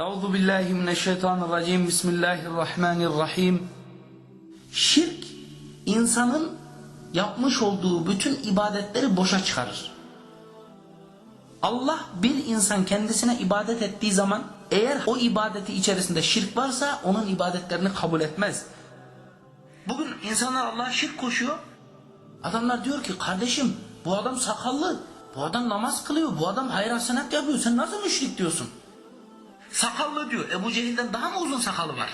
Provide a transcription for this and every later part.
Euzu billahi mineşşeytanirracim. Bismillahirrahmanirrahim. Şirk insanın yapmış olduğu bütün ibadetleri boşa çıkarır. Allah bir insan kendisine ibadet ettiği zaman eğer o ibadeti içerisinde şirk varsa onun ibadetlerini kabul etmez. Bugün insanlar Allah'a şirk koşuyor. Adamlar diyor ki kardeşim bu adam sakallı, bu adam namaz kılıyor, bu adam hayır hasenat yapıyor. Sen nasıl müşrik diyorsun? Sakallı diyor. Ebu Cehil'den daha mı uzun sakalı var?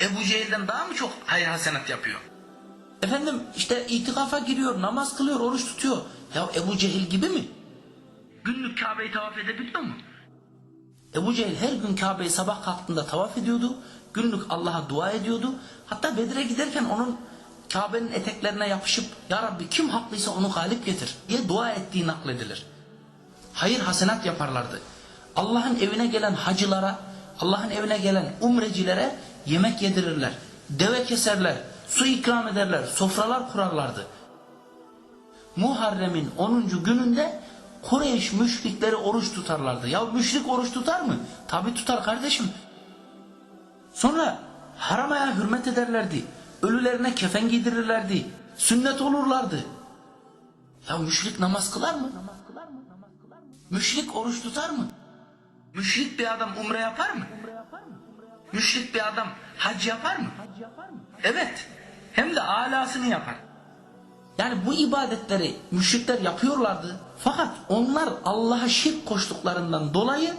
Ebu Cehil'den daha mı çok hayır hasenat yapıyor? Efendim işte itikafa giriyor, namaz kılıyor, oruç tutuyor. Ya Ebu Cehil gibi mi? Günlük Kabe'yi tavaf edebiliyor mu? Ebu Cehil her gün Kabe'yi sabah kalktığında tavaf ediyordu. Günlük Allah'a dua ediyordu. Hatta Bedir'e giderken onun Kabe'nin eteklerine yapışıp Ya Rabbi kim haklıysa onu galip getir diye dua ettiği nakledilir. Hayır hasenat yaparlardı. Allah'ın evine gelen hacılara, Allah'ın evine gelen umrecilere yemek yedirirler. Deve keserler, su ikram ederler, sofralar kurarlardı. Muharrem'in 10. gününde Kureyş müşrikleri oruç tutarlardı. Ya müşrik oruç tutar mı? Tabi tutar kardeşim. Sonra haramaya hürmet ederlerdi. Ölülerine kefen giydirirlerdi. Sünnet olurlardı. Ya müşrik namaz kılar mı? Müşrik oruç tutar mı? Müşrik bir adam umre yapar mı? Müşrik bir adam hac yapar mı? Evet. Hem de alasını yapar. Yani bu ibadetleri müşrikler yapıyorlardı. Fakat onlar Allah'a şirk koştuklarından dolayı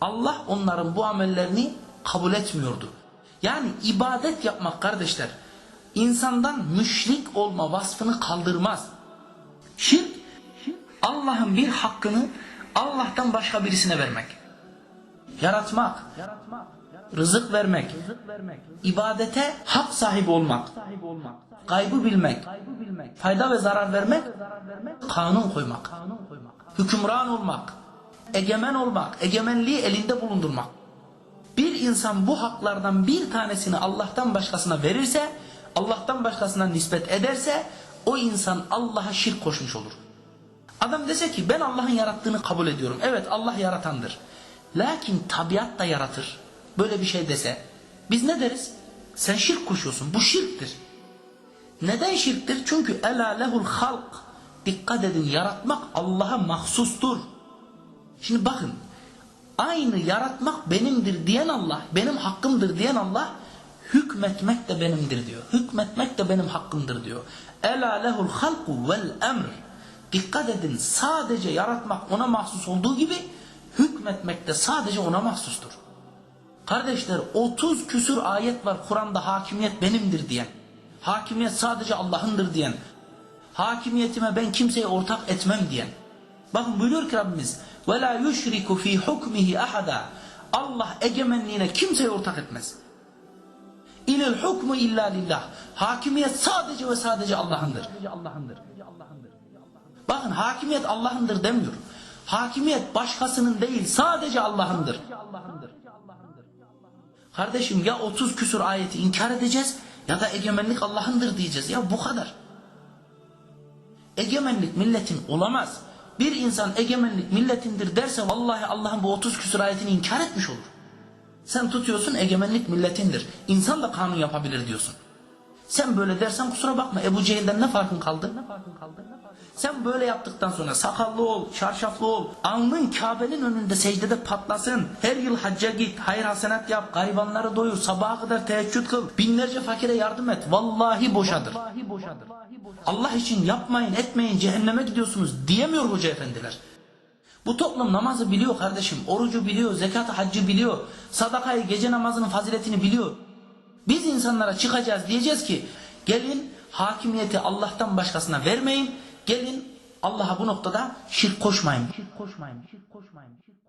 Allah onların bu amellerini kabul etmiyordu. Yani ibadet yapmak kardeşler insandan müşrik olma vasfını kaldırmaz. Şirk Allah'ın bir hakkını Allah'tan başka birisine vermek. Yaratmak, rızık vermek, ibadete hak sahibi olmak, gaybı bilmek, fayda ve zarar vermek, kanun koymak, hükümran olmak, egemen olmak, egemenliği elinde bulundurmak. Bir insan bu haklardan bir tanesini Allah'tan başkasına verirse, Allah'tan başkasına nispet ederse, o insan Allah'a şirk koşmuş olur. Adam dese ki ben Allah'ın yarattığını kabul ediyorum. Evet Allah yaratandır. Lakin tabiat da yaratır. Böyle bir şey dese biz ne deriz? Sen şirk koşuyorsun. Bu şirktir. Neden şirktir? Çünkü ela lehul halk. Dikkat edin yaratmak Allah'a mahsustur. Şimdi bakın aynı yaratmak benimdir diyen Allah, benim hakkımdır diyen Allah hükmetmek de benimdir diyor. Hükmetmek de benim hakkımdır diyor. Ela lehul halku vel emr. Dikkat edin sadece yaratmak ona mahsus olduğu gibi hükmetmek de sadece ona mahsustur. Kardeşler 30 küsür ayet var Kur'an'da hakimiyet benimdir diyen. Hakimiyet sadece Allah'ındır diyen. Hakimiyetime ben kimseye ortak etmem diyen. Bakın buyuruyor ki Rabbimiz وَلَا يُشْرِكُ ف۪ي حُكْمِهِ أَحَدًا Allah egemenliğine kimseye ortak etmez. İlil hukmu illa lillah. Hakimiyet sadece ve sadece Allah'ındır. Allah'ındır. Bakın hakimiyet Allah'ındır demiyor. Hakimiyet başkasının değil sadece Allah'ındır. Kardeşim ya 30 küsur ayeti inkar edeceğiz ya da egemenlik Allah'ındır diyeceğiz. Ya bu kadar. Egemenlik milletin olamaz. Bir insan egemenlik milletindir derse vallahi Allah'ın bu 30 küsur ayetini inkar etmiş olur. Sen tutuyorsun egemenlik milletindir. İnsan da kanun yapabilir diyorsun. Sen böyle dersen kusura bakma Ebu Cehil'den ne farkın kaldı? Ne farkın kaldı? Sen böyle yaptıktan sonra sakallı ol, şarşaflı ol, alnın Kabe'nin önünde secdede patlasın. Her yıl hacca git, hayır hasenat yap, garibanları doyur, sabaha kadar teheccüd kıl, binlerce fakire yardım et. Vallahi boşadır. Allah için yapmayın, etmeyin, cehenneme gidiyorsunuz diyemiyor hoca efendiler. Bu toplum namazı biliyor kardeşim, orucu biliyor, zekatı haccı biliyor, sadakayı, gece namazının faziletini biliyor. Biz insanlara çıkacağız diyeceğiz ki gelin hakimiyeti Allah'tan başkasına vermeyin. Gelin Allah'a bu noktada şirk koşmayın. Şirk koşmayın. Şirk koşmayın. Şirk